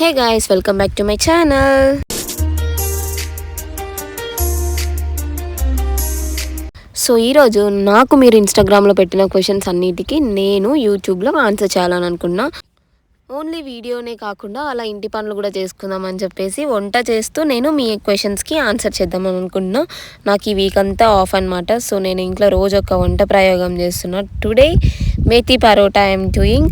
Hey guys welcome back to my channel so ఈరోజు నాకు మీరు ఇన్స్టాగ్రామ్లో పెట్టిన క్వశ్చన్స్ అన్నిటికీ నేను యూట్యూబ్లో ఆన్సర్ చేయాలని అనుకున్నా. ఓన్లీ వీడియోనే కాకుండా అలా ఇంటి పనులు కూడా చేసుకుందామని చెప్పేసి వంట చేస్తూ నేను మీ క్వశ్చన్స్కి ఆన్సర్ చేద్దామని అనుకున్నా నాకు ఈ వీక్ అంతా ఆఫ్ అనమాట సో నేను ఇంట్లో రోజు ఒక వంట ప్రయోగం చేస్తున్నా. Today methi paratha I'm doing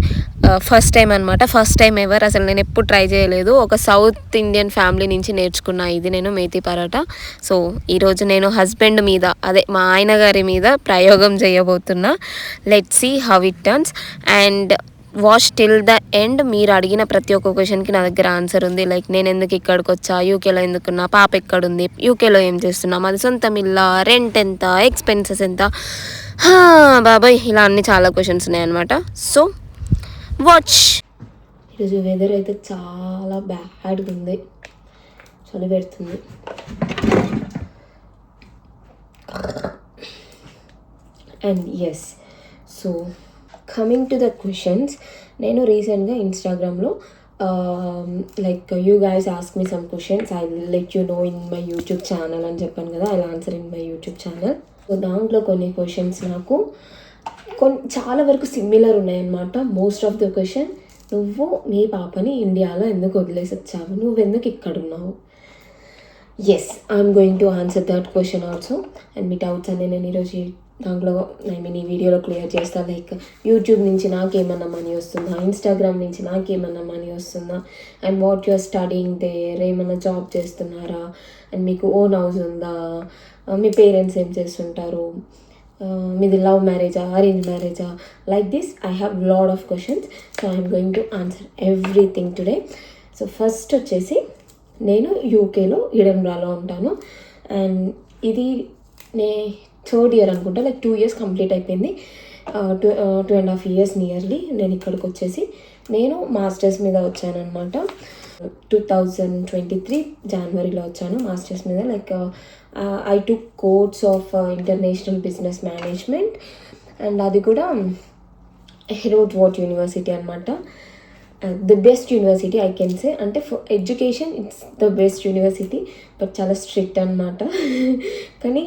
first time అనమాట ఫస్ట్ టైం ఎవర్ అసలు నేను ఎప్పుడు ట్రై చేయలేదు. ఒక సౌత్ ఇండియన్ ఫ్యామిలీ నుంచి నేర్చుకున్నా ఇది నేను మేతి పరోటా. సో ఈరోజు నేను హస్బెండ్ మీద అదే మా ఆయన గారి మీద ప్రయోగం చేయబోతున్నా. Let see how it turns and watch till the end మీరు అడిగిన ప్రతి ఒక్క క్వశ్చన్కి నా దగ్గర ఆన్సర్ ఉంది. లైక్ నేను ఎందుకు ఇక్కడికి వచ్చా? యూకేలో ఎందుకున్నా పాప ఎక్కడుంది? యూకేలో ఏం చేస్తున్నా? మాది సొంతం ఇల్లా? రెంట్ ఎంత? ఎక్స్పెన్సెస్ ఎంత? హా, బాబాయ్ ఇలా అన్ని చాలా క్వశ్చన్స్ ఉన్నాయన్నమాట. So watch. ఈరోజు వెదర్ అయితే చాలా బ్యాడ్గా ఉంది. చలి పెడుతుంది. And yes so coming to the questions నేను రీసెంట్గా ఇన్స్టాగ్రామ్లో like you guys ask me some questions I let you know in my YouTube channel అని చెప్పాను కదా I answer in my YouTube channel so దాంట్లో కొన్ని క్వశ్చన్స్ నాకు కొన్ని చాలా వరకు సిమిలర్ ఉన్నాయన్నమాట. మోస్ట్ ఆఫ్ ద క్వశ్చన్ నువ్వు మీ పాపని ఇండియాలో ఎందుకు వదిలేసి వచ్చావు? నువ్వు ఎందుకు ఇక్కడ ఉన్నావు yes I'm going to answer that question also and me doubts అన్నీ నేను ఈరోజు దాంట్లో ఐ మీన్ ఈ వీడియోలో క్లియర్ చేస్తాను లైక్ యూట్యూబ్ నుంచి నాకేమన్నా మనీ వస్తుందా? ఇన్స్టాగ్రామ్ నుంచి నాకేమన్నా మనీ వస్తుందా? And what your studying there ఏమన్నా జాబ్ చేస్తున్నారా? అండ్ మీకు ఓన్ హౌస్ ఉందా? Uh, మీ పేరెంట్స్ ఏం చేస్తుంటారు? Uh, మీది లవ్ మ్యారేజా అరేంజ్ మ్యారేజా like this I have lot of questions so I'm going to answer everything today so first వచ్చేసి నేను యూకేలో ఇడన్బ్రాలో ఉంటాను. అండ్ ఇది నే థర్డ్ ఇయర్ అనుకుంటా లైక్ టూ ఇయర్స్ కంప్లీట్ అయిపోయింది. Two two and half years nearly నేను ఇక్కడికి వచ్చేసి నేను మాస్టర్స్ మీద వచ్చానమాట టూ థౌజండ్ ట్వంటీ త్రీ జనవరిలో వచ్చాను మాస్టర్స్ మీద. Like I two course of international business management and అది కూడా హెరోడ్ వాట్ యూనివర్సిటీ అనమాట the best university I can say అంటే for education it's the best university but చాలా స్ట్రిక్ట్ అనమాట కానీ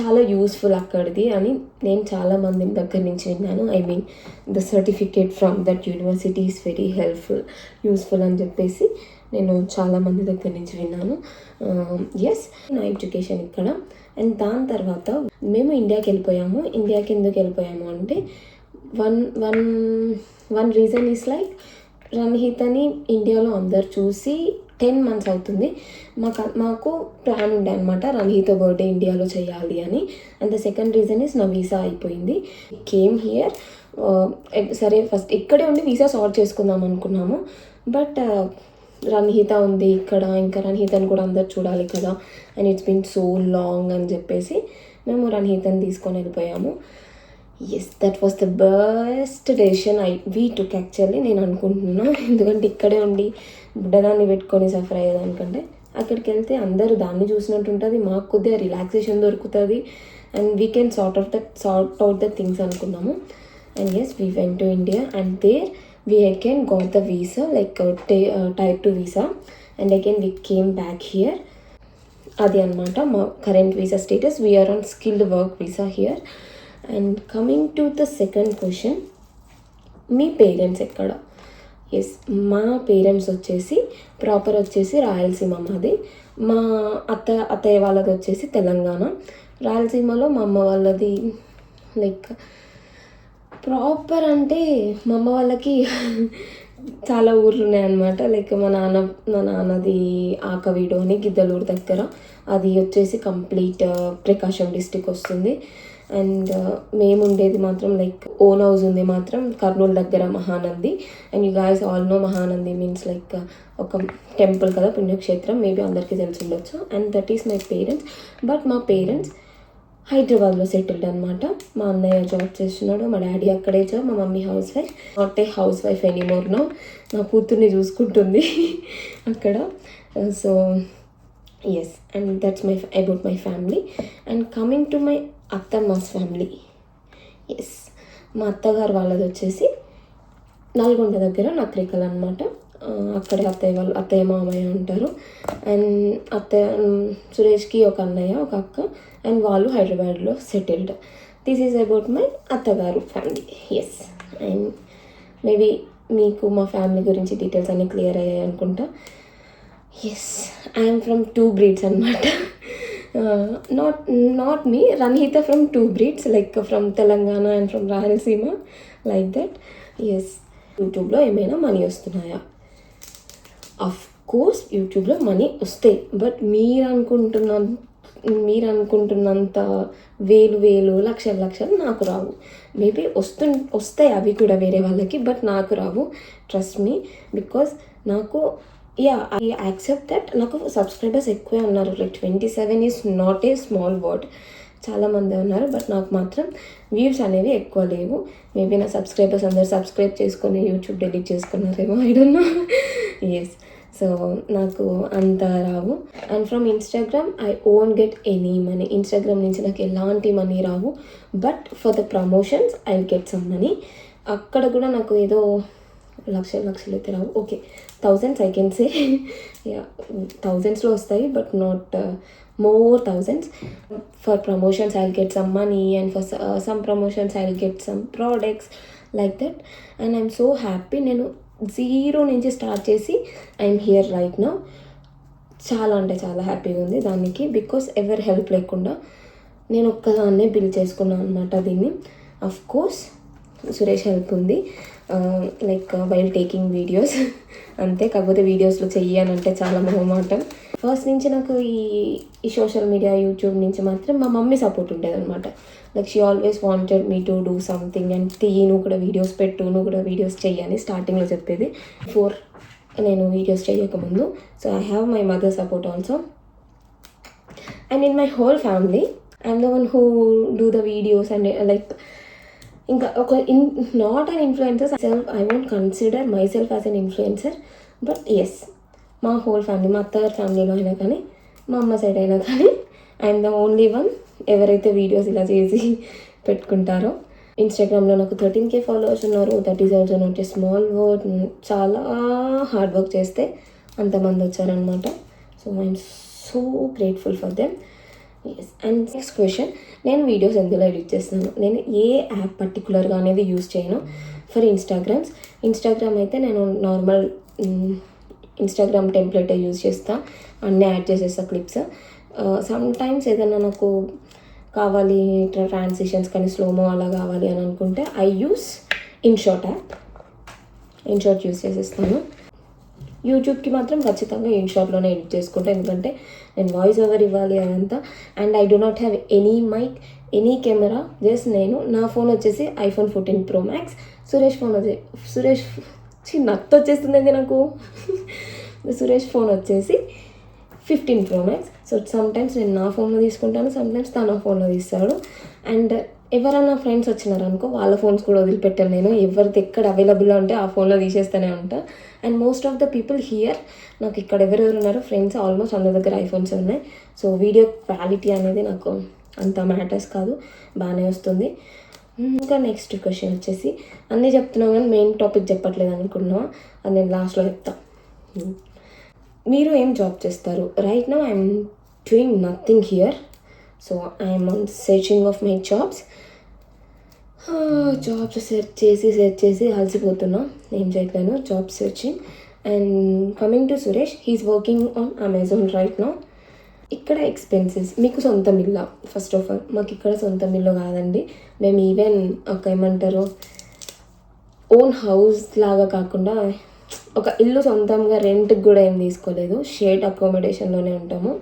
చాలా యూస్ఫుల్ అక్కడిది అని నేను చాలా మంది దగ్గర నుంచి విన్నాను. I mean the certificate from that university is very helpful useful అని చెప్పేసి నేను చాలా మంది దగ్గర నుంచి విన్నాను. Um, ఎస్ నా ఎడ్యుకేషన్ ఇక్కడ. అండ్ దాని తర్వాత మేము ఇండియాకి వెళ్ళిపోయాము. ఇండియాకి ఎందుకు వెళ్ళిపోయాము అంటే one one one reason is like రణహితని ఇండియాలో అందరు చూసి టెన్ మంత్స్ అవుతుంది. మాకు మాకు ప్లాన్ ఉండే అనమాట రణహిత బర్త్డే ఇండియాలో చేయాలి అని. And the second reason is నా వీసా అయిపోయింది. కేమ్ హియర్ uh, సరే ఫస్ట్ ఇక్కడే ఉండి వీసా సార్ట్ చేసుకుందాం అనుకున్నాము. బట్ uh, రణహిత ఉంది ఇక్కడ ఇంకా రణహితని కూడా అందరు చూడాలి కదా. And it's been so long అని చెప్పేసి మేము రణహితని తీసుకొని వెళ్ళిపోయాము. Yes that was the best decision I we took actually నేను అనుకుంటున్నాను. ఎందుకంటే ఇక్కడే ఉండి బుడ్డదాన్ని పెట్టుకొని సఫర్ అయ్యేదానికంటే అక్కడికి వెళ్తే అందరూ దాన్ని చూసినట్టు ఉంటుంది మాకు కొద్దిగా రిలాక్సేషన్ దొరుకుతుంది and we can sort of the sort out the things అనుకున్నాము. And yes we went to India and there we again got the visa like type two visa and again we came back here అది అనమాట మా current visa status we're on skilled work visa here and coming to the second question me parents ఎక్కడ? Yes మా parents వచ్చేసి proper వచ్చేసి రాయలసీమ మాది. మా అత్త అత్తయ్య వాళ్ళది వచ్చేసి తెలంగాణ. రాయలసీమలో మా అమ్మ వాళ్ళది లైక్ ప్రాపర్ అంటే మా అమ్మ వాళ్ళకి చాలా ఊర్లు ఉన్నాయన్నమాట. లైక్ మా నాన్న మా నాన్నది ఆకవీడు అని గిద్దలూరు దగ్గర. అది వచ్చేసి కంప్లీట్ uh, ప్రకాశం డిస్టిక్ వస్తుంది. అండ్ uh, మేము ఉండేది మాత్రం లైక్ ఓన్ హౌస్ ఉంది మాత్రం కర్నూలు దగ్గర Mahanandi. And you guys all know Mahanandi means like uh, ఒక టెంపుల్ కదా పుణ్యక్షేత్రం. మేబీ అందరికీ తెలిసి ఉండొచ్చు. And that is my parents but మా పేరెంట్స్ హైదరాబాద్లో సెటిల్డ్ అనమాట మా అన్నయ్య జాబ్ చేస్తున్నాడు. మా డాడీ అక్కడే జాబ్ మా mummy housewife not a housewife anymore no నా కూతుర్ని చూసుకుంటుంది అక్కడ. So yes and that's my about my family and coming to my అత్తమ్మస్ family yes మా అత్తగారు వాళ్ళది వచ్చేసి నల్గొండ దగ్గర నత్రికలు అనమాట అక్కడే అత్తయ్య వాళ్ళు అత్తయ్య మామయ్య ఉంటారు. అండ్ అత్తయ్య సురేష్కి ఒక అన్నయ్య ఒక అక్క. అండ్ వాళ్ళు హైదరాబాద్లో settled this is about my అత్తగారు ఫ్యామిలీ ఎస్ అండ్ మేబీ మీకు మా ఫ్యామిలీ గురించి డీటెయిల్స్ అన్నీ క్లియర్ అయ్యాయి అనుకుంటా yes I'm from two breeds అనమాట not not me Ranhita from two breeds like from Telangana and from Rayalaseema like that yes యూట్యూబ్లో ఏమైనా మనీ వస్తున్నాయా? అఫ్ కోర్స్ యూట్యూబ్లో మనీ వస్తాయి. బట్ మీరు అనుకుంటున్న మీరు అనుకుంటున్నంత వేలు వేలు లక్షలు లక్షలు నాకు రావు. మేబీ వస్తు వస్తాయి అవి కూడా వేరే వాళ్ళకి బట్ నాకు రావు. ట్రస్ట్ మీ బికాస్ నాకు యా ఐ యాక్సెప్ట్ దట్ నాకు సబ్స్క్రైబర్స్ ఎక్కువే ఉన్నారు. Like twenty seven is not a small word చాలామంది ఉన్నారు. బట్ నాకు మాత్రం వ్యూస్ అనేవి ఎక్కువ లేవు. మేబీ నా సబ్స్క్రైబర్స్ అందరు సబ్స్క్రైబ్ చేసుకొని YouTube delete చేసుకున్నారేమో. I don't know yes so నాకు అంత రావు. And from Instagram I own get any money Instagram నుంచి నాకు ఎలాంటి money Rao. But for the promotions I get some money అక్కడ కూడా నాకు ఏదో లక్షలు లక్షలు అయితే రావు. Okay thousands I can say yeah థౌజండ్స్లో వస్తాయి but not more thousands for promotions I get some money and for some promotions I get some products like that and I'm so happy నేను zero నుంచి start చేసి I'm here right నా చాలా అంటే చాలా హ్యాపీగా ఉంది దానికి బికాస్ ఎవరి హెల్ప్ లేకుండా నేను ఒక్కదాన్నే బిల్ చేసుకున్నాను అనమాట దీన్ని. అఫ్ కోర్స్ సురేష్ హెల్ప్ ఉంది. లైక్ వైల్ టేకింగ్ వీడియోస్ అంతే కాకపోతే వీడియోస్లో చెయ్యానంటే చాలా మొహమాటం. ఫస్ట్ నుంచి నాకు ఈ ఈ సోషల్ మీడియా యూట్యూబ్ నుంచి మాత్రం మా మమ్మీ సపోర్ట్ ఉండేది అనమాట like she always wanted me to do something and తీయి నువ్వు కూడా వీడియోస్ పెట్టు నువ్వు కూడా వీడియోస్ చెయ్యని స్టార్టింగ్లో చెప్పేది. ఫోర్ నేను వీడియోస్ చేయకముందు so I have my mother support also and in my whole family I'm the one who do the videos and like ఇంకా ఒక in not an influencer self I won't consider myself as an influencer but yes మా whole family మా అత్తగారి ఫ్యామిలీలో అయినా కానీ మా అమ్మ సైడ్ అయినా కానీ ఐఎమ్ ద ఓన్లీ వన్ ఎవరైతే వీడియోస్ ఇలా చేసి పెట్టుకుంటారో. ఇన్స్టాగ్రామ్లో నాకు థర్టీన్ కే ఫాలోవర్స్ ఉన్నారు thirty thousand also small word చాలా హార్డ్ వర్క్ చేస్తే అంతమంది వచ్చారనమాట so I'm so grateful for them yes and next question నేను వీడియోస్ ఎందులో ఎడిట్ చేస్తాను? నేను ఏ యాప్ పర్టికులర్గా అనేది యూస్ చేయను? ఫర్ ఇన్స్టాగ్రామ్స్ ఇన్స్టాగ్రామ్ అయితే నేను నార్మల్ ఇన్స్టాగ్రామ్ టెంప్లెట్ యూజ్ చేస్తా. అన్నీ యాడ్ చేసేస్తా క్లిప్స్ సమ్ టైమ్స్ ఏదైనా నాకు కావాలి ఇట్లా ట్రాన్సిషన్స్ కానీ స్లోమో అలా కావాలి అని అనుకుంటే I use InShot app InShot use చేసేస్తాను. యూట్యూబ్కి మాత్రం ఖచ్చితంగా ఇన్షాట్లోనే ఎడిట్ చేసుకుంటా ఎందుకంటే నేను వాయిస్ ఓవర్ ఇవ్వాలి అదంతా. And I do not have any mic any camera just నేను నా ఫోన్ వచ్చేసి iPhone fourteen pro max Suresh phone వచ్చే సురేష్ నత్త వచ్చేస్తుంది నాకు? సురేష్ ఫోన్ వచ్చేసి fifteen pro max so sometimes నేను నా ఫోన్లో తీసుకుంటాను సమ్ టైమ్స్ తన ఫోన్లో తీస్తాడు. అండ్ ఎవరైనా ఫ్రెండ్స్ వచ్చినారనుకో వాళ్ళ ఫోన్స్ కూడా వదిలిపెట్టాను నేను. ఎవరిది ఎక్కడ అవైలబుల్లో ఉంటే ఆ ఫోన్లో తీసేస్తూనే ఉంటా. And most of the people here నాకు ఇక్కడ ఎవరెవరు ఉన్నారో ఫ్రెండ్స్ ఆల్మోస్ట్ అందరి దగ్గర ఐఫోన్స్ ఉన్నాయి. సో వీడియో క్వాలిటీ అనేది నాకు అంత మ్యాటర్స్ కాదు. బాగానే వస్తుంది. ఇంకా నెక్స్ట్ క్వశ్చన్ వచ్చేసి అన్నీ చెప్తున్నావు కానీ మెయిన్ టాపిక్ చెప్పట్లేదు అనుకున్నావా అది నేను లాస్ట్లో చెప్తా. మీరు ఏం జాబ్ చేస్తారు? Right no I'm doing nothing here so I'm on searching of my jobs jobs search చేసి సెర్చ్ చేసి అలసిపోతున్నా. ఏం చేయట్లేను job searching and coming to Suresh he's working on Amazon right now ఇక్కడ ఎక్స్పెన్సెస్ మీకు సొంతం ఇల్లా? ఫస్ట్ ఆఫ్ ఆల్ మాకు ఇక్కడ సొంతం ఇల్లు కాదండి. మేము ఈవెన్ ఒక ఏమంటారు ఓన్ హౌస్ లాగా కాకుండా ఒక ఇల్లు సొంతంగా రెంట్కి కూడా ఏం తీసుకోలేదు. షేడ్ అకామిడేషన్లోనే ఉంటాము.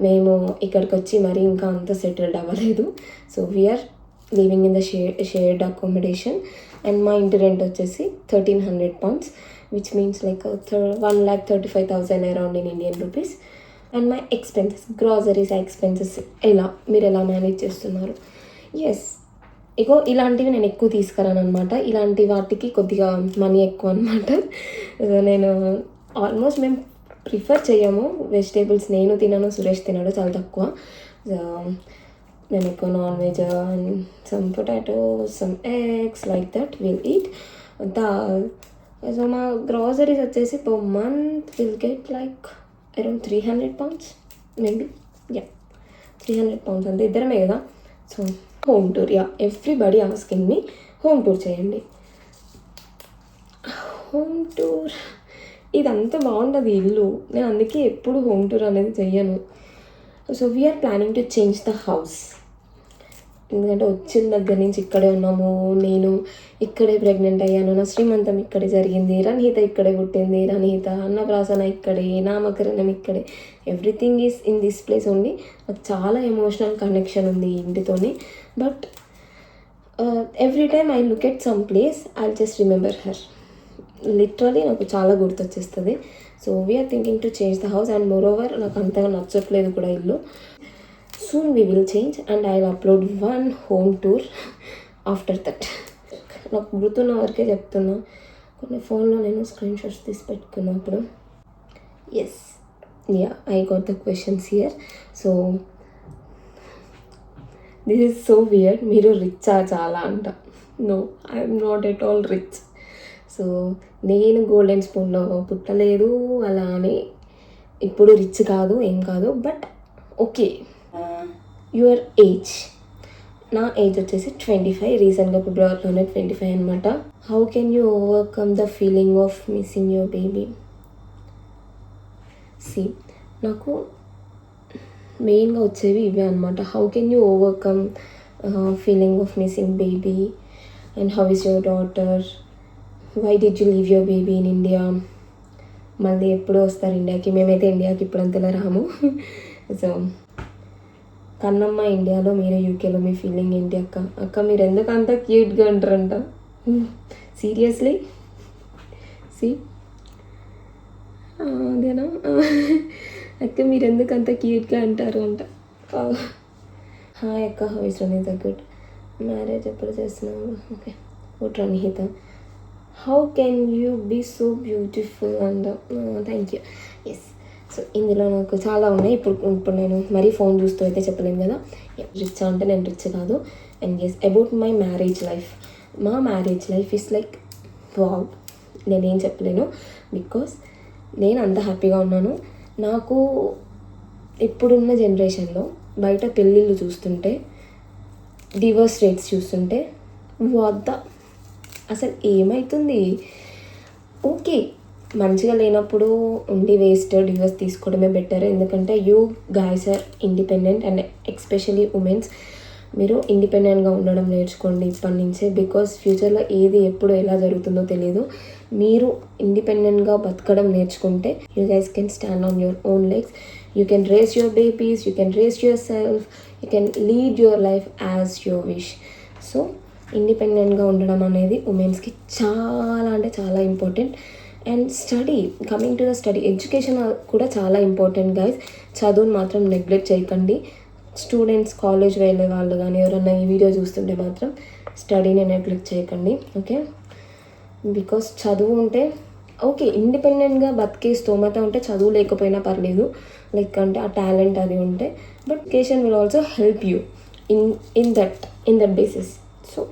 మేము ఇక్కడికి వచ్చి మరి ఇంకా అంత సెటిల్డ్ అవ్వలేదు. So we're living in the she shared accommodation and మా ఇంటి రెంట్ వచ్చేసి thirteen hundred pounds which means like one lakh thirty five thousand around in Indian rupees and my expenses groceries expenses ఎలా మీరు ఎలా manage చేస్తున్నారు? Yes ఇగో ఇలాంటివి నేను ఎక్కువ తీసుకురాను అనమాట ఇలాంటి వాటికి కొద్దిగా మనీ ఎక్కువ అనమాట నేను ఆల్మోస్ట్ మేము ప్రిఫర్ చేయము. వెజిటేబుల్స్ నేను తినను సురేష్ తినడు చాలా తక్కువ. నేను ఎక్కువ non veg and some potato some eggs like that will eat dal so మా గ్రాసరీస్ వచ్చేసి per month will get like around three hundred pounds maybe yeah three hundred pounds అంతే. ఇద్దరమే కదా. So home tour yeah everybody asking me home tour చేయండి. Home tour ఇదంతా బాగుంటుంది ఇల్లు. నేను అందుకే ఎప్పుడు హోమ్ టూర్ అనేది చెయ్యను. So we're planning to change the house ఎందుకంటే వచ్చిన దగ్గర నుంచి ఇక్కడే ఉన్నాము. నేను ఇక్కడే ప్రెగ్నెంట్ అయ్యాను. నా శ్రీమంతం ఇక్కడే జరిగింది. రణహిత ఇక్కడే పుట్టింది. రణహిత అన్నప్రాసన ఇక్కడే నామకరణం ఇక్కడే. Everything is in this place only నాకు చాలా ఎమోషనల్ కనెక్షన్ ఉంది ఇంటితోని. But every time I look at some place I just remember her literally నాకు చాలా గుర్తొచ్చేస్తుంది. So we're thinking to change the house and moreover నాకు అంతగా నచ్చట్లేదు కూడా ఇల్లు. Soon we will change and I upload one home tour after that నాకు గుర్తున్న వరకే చెప్తున్నా. కొన్ని ఫోన్లో నేను స్క్రీన్ షాట్స్ తీసి పెట్టుకున్నప్పుడు. Yes ya I got the questions here so this is so where మీరు రిచ్చా చాలా అంట. No I'm not at all rich so నేను గోల్డెన్ స్పూన్లో పుట్టలేదు అలా అని. ఇప్పుడు రిచ్ కాదు ఏం కాదు బట్ ఓకే యువర్ ఏజ్ నా ఏజ్ వచ్చేసి ట్వంటీ ఫైవ్ రీసెంట్గా ఫిబ్రవరిలోనే ట్వంటీ ఫైవ్ అనమాట how can you overcome the feeling of missing your baby C నాకు మెయిన్గా వచ్చేవి ఇవే అనమాట how can you overcome feeling of missing baby and how is your daughter why did you leave your baby in India మళ్ళీ ఎప్పుడు వస్తారు ఇండియాకి. మేమైతే ఇండియాకి ఇప్పుడు అంతలా రాము. సో కన్నమ్మ ఇండియాలో మీరు యూకేలో మీ ఫీలింగ్ ఏంటి అక్క? అక్క మీరు ఎందుకు అంత క్యూట్గా ఉంటారంట? సీరియస్లీ సి అదేనా? అక్క మీరు ఎందుకు అంత క్యూట్గా అంటారు అంట? Oh. హాయ్ అక్క హౌస్ రణిత గుడ్ మ్యారేజ్ ఎప్పుడు చేస్తున్నావు? Okay good Ranihitha how can you be so beautiful and thank you yes so ఇందులో నాకు చాలా ఉన్నాయి. ఇప్పుడు ఇప్పుడు నేను మరీ ఫోన్ చూస్తూ అయితే చెప్పలేను కదా. రిచ్ అంటే నేను రిచ్ కాదు. And yes about my marriage life మా marriage life is like wow నేనేం చెప్పలేను. బికాస్ నేను అంత హ్యాపీగా ఉన్నాను. నాకు ఇప్పుడున్న జనరేషన్లో బయట పెళ్ళిళ్ళు చూస్తుంటే డివోర్స్ రేట్స్ చూస్తుంటే వద్ద అసలు ఏమవుతుంది ఓకే మంచిగా లేనప్పుడు ఉండి వేస్ట్ డివోర్స్ తీసుకోవడమే బెటర్ ఎందుకంటే you guys are independent and especially womens మీరు ఇండిపెండెంట్గా ఉండడం నేర్చుకోండి ఇప్పటి నుంచే బికాస్ ఫ్యూచర్లో ఏది ఎప్పుడు ఎలా జరుగుతుందో తెలియదు. మీరు ఇండిపెండెంట్గా బతకడం నేర్చుకుంటే you guys can stand on your own legs you can raise your babies you can raise yourself you can lead your life as your wish so ఇండిపెండెంట్గా ఉండడం అనేది ఉమెన్స్కి చాలా అంటే చాలా important. And study coming to the study education కూడా చాలా important guys. చదువుని మాత్రం నెగ్లెక్ట్ చేయకండి. స్టూడెంట్స్ కాలేజ్ వెళ్ళే వాళ్ళు కానీ ఎవరన్నా ఈ వీడియో చూస్తుంటే మాత్రం స్టడీని నెగ్లెక్ట్ చేయకండి ఓకే? బికాస్ చదువు ఉంటే ఓకే ఇండిపెండెంట్గా బతికే స్తోమత ఉంటే చదువు లేకపోయినా పర్లేదు. లైక్ అంటే ఆ టాలెంట్ అది ఉంటే but education will also help you in in that in that basis. So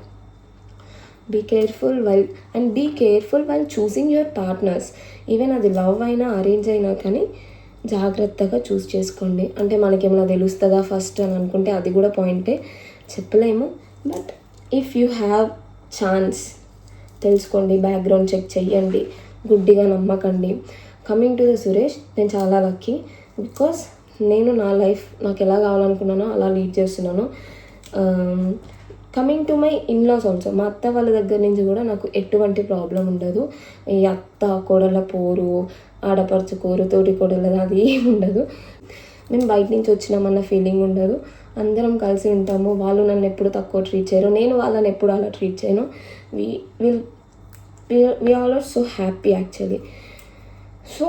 be careful while and be careful while choosing your partners even అది లవ్ అయినా అరేంజ్ అయినా కానీ జాగ్రత్తగా చూస్ చేసుకోండి. అంటే మనకేమైనా తెలుస్తుందా ఫస్ట్ అని అనుకుంటే అది కూడా పాయింటే చెప్పలేము. But if you have chance తెలుసుకోండి బ్యాక్గ్రౌండ్ చెక్ చేయండి గుడ్డిగా నమ్మకండి. కమింగ్ టు ద సురేష్ నేను చాలా లక్కీ బికాస్ నేను నా లైఫ్ నాకు ఎలా కావాలనుకున్నానో అలా లీడ్ చేస్తున్నాను. Um, coming to my in-laws also మా అత్త వాళ్ళ దగ్గర నుంచి కూడా నాకు ఎటువంటి ప్రాబ్లం ఉండదు. ఈ అత్త కోడల పోరు ఆడపరచు కోరు తోటి కోడలది అది ఏమి ఉండదు. మేము బయట నుంచి వచ్చినామన్న ఫీలింగ్ ఉండదు. అందరం కలిసి ఉంటాము. వాళ్ళు నన్ను ఎప్పుడు తక్కువ ట్రీట్ చేయరు. నేను వాళ్ళని ఎప్పుడు అలా ట్రీట్ చేయను. We will we all are so happy actually so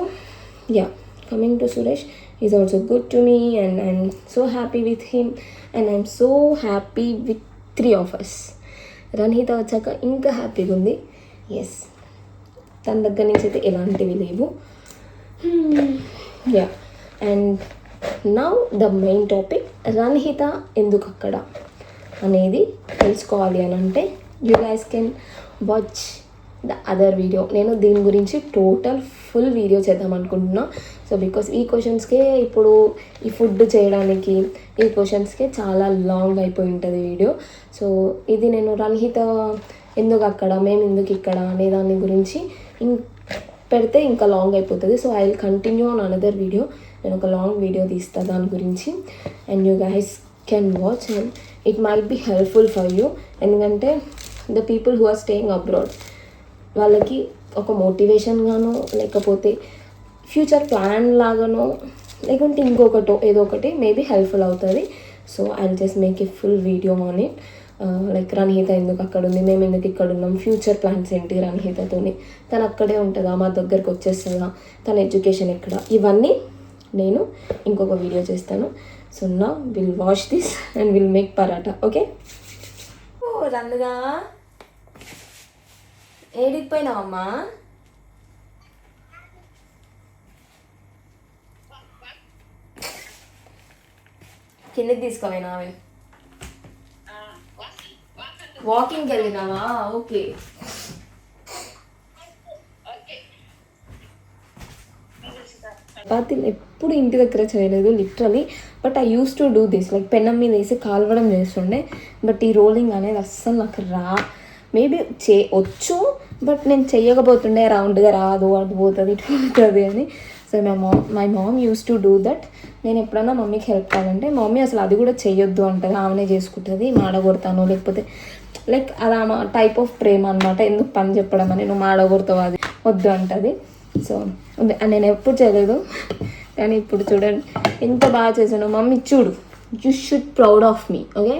ya coming to Suresh is also good to me and I'm so happy with him and I'm so happy with three offers Ranahita వచ్చాక ఇంకా హ్యాపీగా ఉంది. Yes తన దగ్గర నుంచి అయితే ఎలాంటివి లేవు. Ya and now the main topic Ranahita ఎందుకు అక్కడ? అనేది తెలుసుకోవాలి అని అంటే you guys can watch the other video నేను దీని గురించి టోటల్ ఫుల్ వీడియో చేద్దాం అనుకుంటున్నా. సో బికాస్ ఈ క్వశ్చన్స్కే ఇప్పుడు ఈ ఫుడ్ చేయడానికి ఈ క్వశ్చన్స్కే చాలా లాంగ్ అయిపోయి ఉంటుంది వీడియో సో ఇది నేను రన్హిత ఎందుకు అక్కడ మేము ఎందుకు ఇక్కడ అనే దాని గురించి ఇం పెడితే ఇంకా లాంగ్ అయిపోతుంది. So I will continue on another video నేను ఒక లాంగ్ వీడియో తీస్తాను దాని గురించి. And you guys can watch and it might be helpful for you ఎందుకంటే the people who are staying abroad వాళ్ళకి ఒక మోటివేషన్గానో లేకపోతే ఫ్యూచర్ ప్లాన్ లాగానో లేకుంటే ఇంకొకటో ఏదో ఒకటి మేబీ హెల్ప్ఫుల్ అవుతుంది. So I just make a full video on it like Ranahita ఎందుకు అక్కడ ఉంది మేము ఎందుకు ఇక్కడ ఉన్నాం ఫ్యూచర్ ప్లాన్స్ ఏంటి రన్హితతోని తను అక్కడే ఉంటుందా? మా దగ్గరకు వచ్చేస్తుందా? తన ఎడ్యుకేషన్ ఎక్కడ? ఇవన్నీ నేను ఇంకొక వీడియో చేస్తాను. సో నా will wash this and will make paratha okay ఓ రన్నుగా ఏడికి పోయినావమ్మా కిందకి తీసుకోపోయినావే వాకింగ్కి వెళ్ళినావా? ఓకే. చపాతీలు ఎప్పుడు ఇంటి దగ్గర చేయలేదు literally. But I use to do this. Like పెన్నం మీద వేసి కాలవడం చేస్తుండే. బట్ ఈ రోలింగ్ అనేది అస్సలు నాకు రా. మేబీ చే వచ్చు బట్ నేను చెయ్యకపోతుండే రౌండ్గా రాదు అది పోతుంది ఇటు పోతుంది అని. So my mom my mom use to do that నేను ఎప్పుడన్నా మమ్మీకి హెల్ప్ కావాలంటే మమ్మీ అసలు అది కూడా చేయొద్దు అంటుంది ఆమెనే చేసుకుంటుంది మాడగొడతాను లేకపోతే లైక్ అది ఆమె టైప్ ఆఫ్ ప్రేమ అనమాట ఎందుకు పని చెప్పడం అని నువ్వు మాడగొడతావు అది వద్దు అంటుంది. సో నేను ఎప్పుడు చేయలేదు కానీ ఇప్పుడు చూడండి ఎంత బాగా చేశాను. మమ్మీ చూడు you should proud of me okay